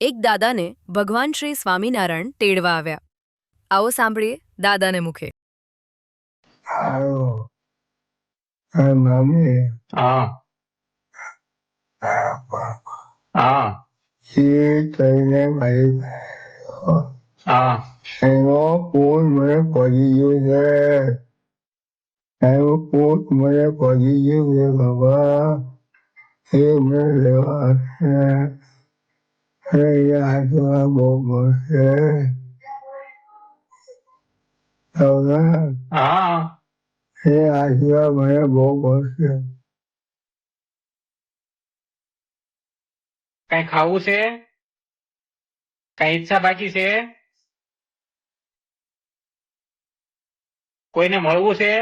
એક દાદાને ભગવાન શ્રી સ્વામિનારાયણ તેડવા આવ્યા. આવો સાંભળીએ દાદાને મુખે. આવો. આ મમ્મી હા. હા. એ તઈને મારી હા. એનો ફોન મને પડી ગયો છે. એનો ફોન મને પડી ગયો છે બાબા એ મને લેવા એ હાથમાં બહુ મળશે હવે હા એ હાથમાં મને બહુ મળશે કઈ ખાવું છે? કઈ ઈચ્છા બાકી છે? કોઈને મળવું છે?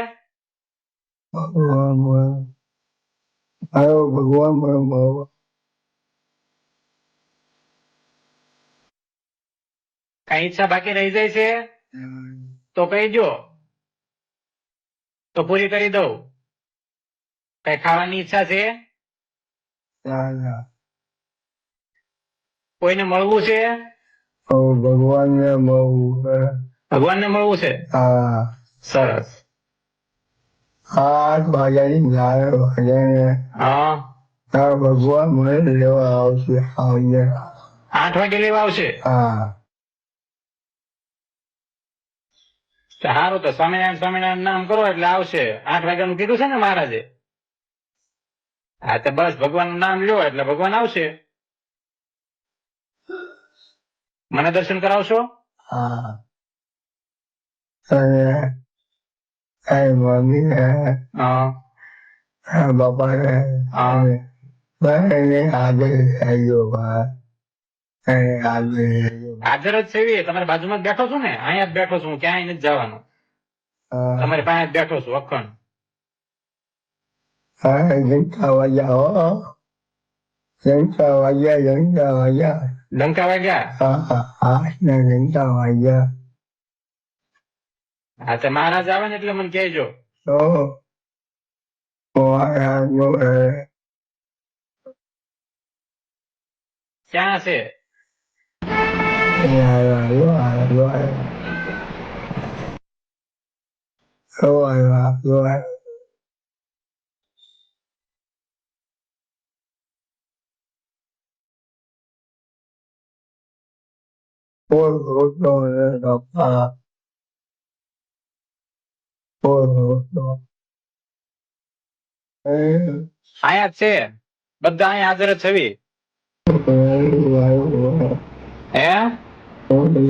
ભગવાન ભગવાન ભગવાન મને મળવા કઈ ઈચ્છા બાકી રહી જાય છે? તો જો તો પૂરી કરી દઉં. કઈ ખાવાની ઈચ્છા છે? કોઈને મળવું છે? ભગવાનને મળવું છે. ભગવાનને મળવું છે? હા. સરસ. આઠ વાગ્યાની ગાય વાગ્યાને હા. ભગવાન મને લેવા આવશે. આવજે આઠ વાગે લેવા આવશે? હા. સારું તો સ્વામિનારાયણ સ્વામિનારાયણ નામ કરો એટલે આવશે. આઠ વાગ્યાનું કીધું છે ને મહારાજે? હા તો બસ ભગવાનનું નામ લ્યો એટલે ભગવાન આવશે. મને દર્શન કરાવશો? હા. ને એ મમ્મીને હા. આ બાપાને હા. બધાને આગળ લઈ ગયો હાજર જ છે તમારે બાજુમાં બેઠો છું ને? અહીંયા જ બેઠો છું. ક્યાંય નથી જવાનું. તમારી પાસે બેઠો છું અખંડ. વાગ્યા હો. વાગ્યા વાગ્યા. વાગ્યા? વાગ્યા. તો મહારાજ આવે ને એટલે મને કહેજો. ક્યાં મારા જોડે ક્યાં છે આવ્યા આવ્યા આવ્યા આવ્યા આવ્યા Por otro lado, por otro. Eh, અહીંયા જ છે બધા અહીંયા હાજર જ છવી હે